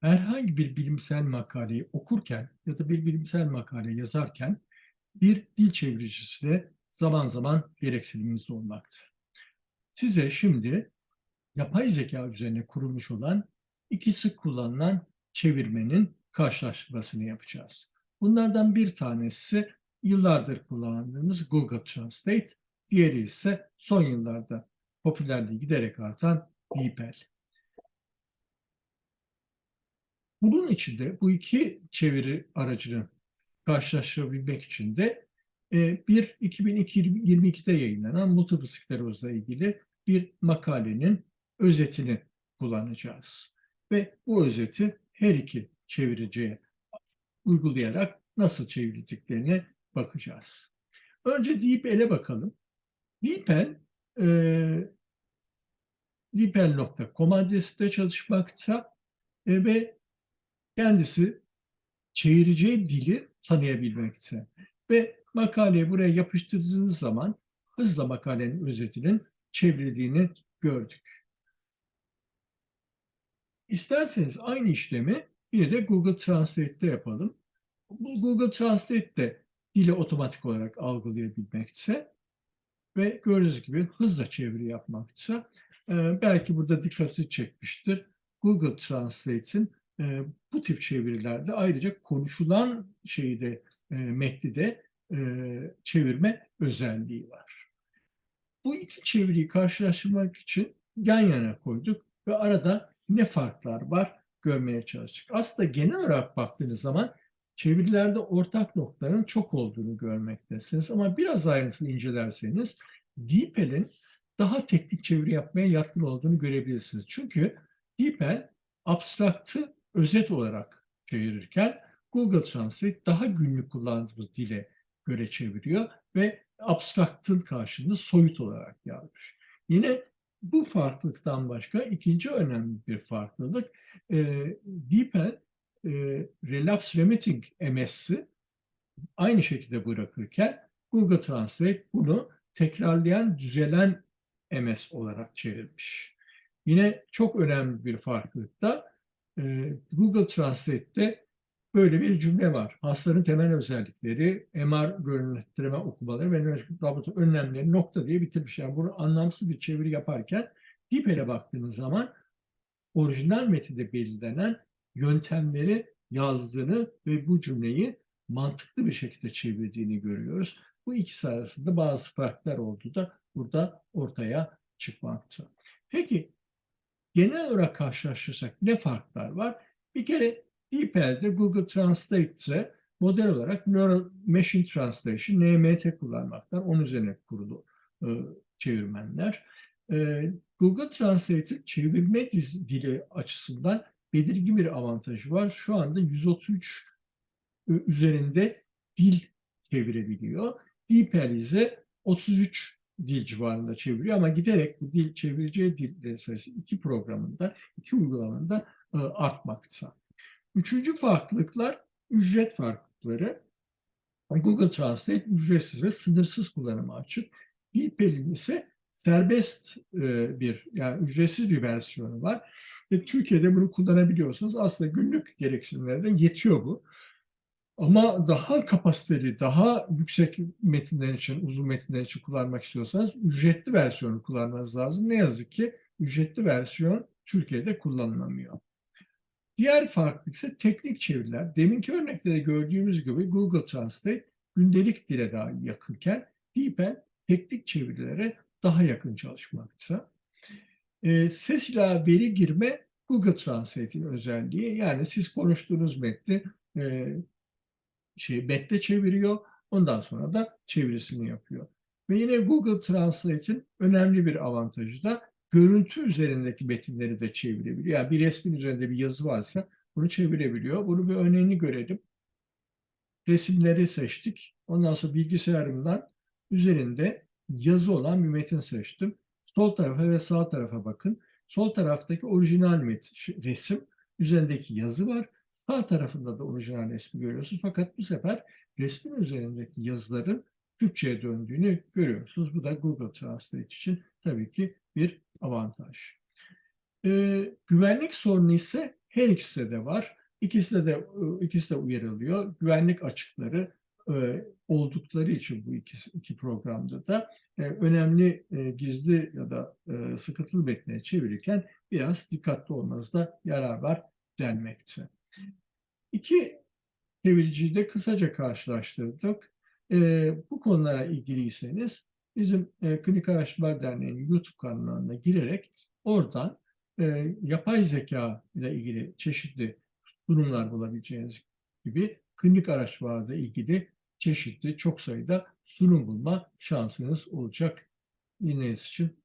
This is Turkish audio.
herhangi bir bilimsel makaleyi okurken ya da bir bilimsel makale yazarken bir dil çeviricisine zaman zaman gereksinimimiz olmakta. Size şimdi yapay zeka üzerine kurulmuş olan iki sık kullanılan çevirmenin karşılaştırmasını yapacağız. Bunlardan bir tanesi yıllardır kullandığımız Google Translate, diğeri ise son yıllarda popülerliği giderek artan DeepL. Bunun içinde bu iki çeviri aracını karşılaştırabilmek için de e, bir 2022'de yayınlanan multiple sklerozla ilgili bir makalenin özetini kullanacağız. Ve bu özeti her iki çeviriciye uygulayarak nasıl çevirdiklerine bakacağız. Önce DeepL'e bakalım. DeepL e, deepl.com adresinde çalışmakta e, ve kendisi çevireceği dili tanıyabilmekte. Ve makaleyi buraya yapıştırdığınız zaman hızla makalenin özetinin çevrildiğini gördük. İsterseniz aynı işlemi bir de Google Translate'te yapalım. Bu Google Translate de dili otomatik olarak algılayabilmekte ve gördüğünüz gibi hızla çeviri yapmakta. Ee, belki burada dikkati çekmiştir. Google Translate'in e, bu tip çevirilerde ayrıca konuşulan şeyi de e, metni de e, çevirme özelliği var. Bu iki çeviriyi karşılaştırmak için yan yana koyduk ve arada ne farklar var görmeye çalıştık. Aslında genel olarak baktığınız zaman çevirilerde ortak noktaların çok olduğunu görmektesiniz. Ama biraz ayrıntılı incelerseniz DeepL'in daha teknik çeviri yapmaya yatkın olduğunu görebilirsiniz. Çünkü DeepL abstraktı özet olarak çevirirken Google Translate daha günlük kullandığımız dile göre çeviriyor ve abstraktın karşılığında soyut olarak yazmış. Yine bu farklılıktan başka ikinci önemli bir farklılık e, DeepL e, Relapse Remitting MS'i aynı şekilde bırakırken Google Translate bunu tekrarlayan, düzelen MS olarak çevirmiş. Yine çok önemli bir farklılık da e, Google Translate'te böyle bir cümle var. Hastaların temel özellikleri, MR görüntüleme okumaları ve laboratuvar önlemleri nokta diye bitirmiş. Yani bunu anlamsız bir çeviri yaparken DeepL'e baktığınız zaman orijinal metinde belirlenen yöntemleri yazdığını ve bu cümleyi mantıklı bir şekilde çevirdiğini görüyoruz. Bu ikisi arasında bazı farklar olduğu da burada ortaya çıkmakta. Peki genel olarak karşılaştırırsak ne farklar var? Bir kere DeepL'de Google Translate'e model olarak Neural Machine Translation, NMT kullanmaktan onun üzerine kurulu e, çevirmenler. E, Google Translate'in çevirme dili açısından belirgin bir avantajı var. Şu anda 133 e, üzerinde dil çevirebiliyor. DeepL ise 33 dil civarında çeviriyor ama giderek bu dil çevireceği dillerin sayısı iki programında, iki uygulamada e, artmakta. Üçüncü farklılıklar ücret farklılıkları. Google Translate ücretsiz ve sınırsız kullanıma açık. DeepL'in ise serbest e, bir yani ücretsiz bir versiyonu var. Ve Türkiye'de bunu kullanabiliyorsunuz. Aslında günlük gereksinimlerden yetiyor bu. Ama daha kapasiteli, daha yüksek metinler için, uzun metinler için kullanmak istiyorsanız ücretli versiyonu kullanmanız lazım. Ne yazık ki ücretli versiyon Türkiye'de kullanılamıyor. Diğer farklılık ise teknik çeviriler. Deminki örnekte de gördüğümüz gibi Google Translate gündelik dile daha yakınken DeepL teknik çevirilere daha yakın çalışmakta. E, ses ile veri girme Google Translate'in özelliği. Yani siz konuştuğunuz metni e, şey metne çeviriyor. Ondan sonra da çevirisini yapıyor. Ve yine Google Translate'in önemli bir avantajı da görüntü üzerindeki metinleri de çevirebiliyor. Yani bir resmin üzerinde bir yazı varsa bunu çevirebiliyor. Bunu bir örneğini görelim. Resimleri seçtik. Ondan sonra bilgisayarımdan üzerinde yazı olan bir metin seçtim. Sol tarafa ve sağ tarafa bakın. Sol taraftaki orijinal metin, resim, üzerindeki yazı var. Sağ tarafında da orijinal resmi görüyorsunuz. Fakat bu sefer resmin üzerindeki yazıların Türkçe'ye döndüğünü görüyorsunuz. Bu da Google Translate için tabii ki bir avantaj. Ee, güvenlik sorunu ise Her ikisi de var. İkisi de, ikisi de uyarılıyor. Güvenlik açıkları e, oldukları için bu iki, iki programda da e, önemli e, gizli ya da e, sıkıntılı metneye çevirirken biraz dikkatli olmanızda yarar var denmekte. İki çeviriciyi de kısaca karşılaştırdık. E, bu konulara ilgiliyseniz bizim e, Klinik Araştırmalar Derneği'nin YouTube kanalına girerek oradan e, yapay zeka ile ilgili çeşitli durumlar bulabileceğiniz gibi klinik araştırmalarla ilgili çeşitli çok sayıda sunum bulma şansınız olacak. Dinlediğiniz için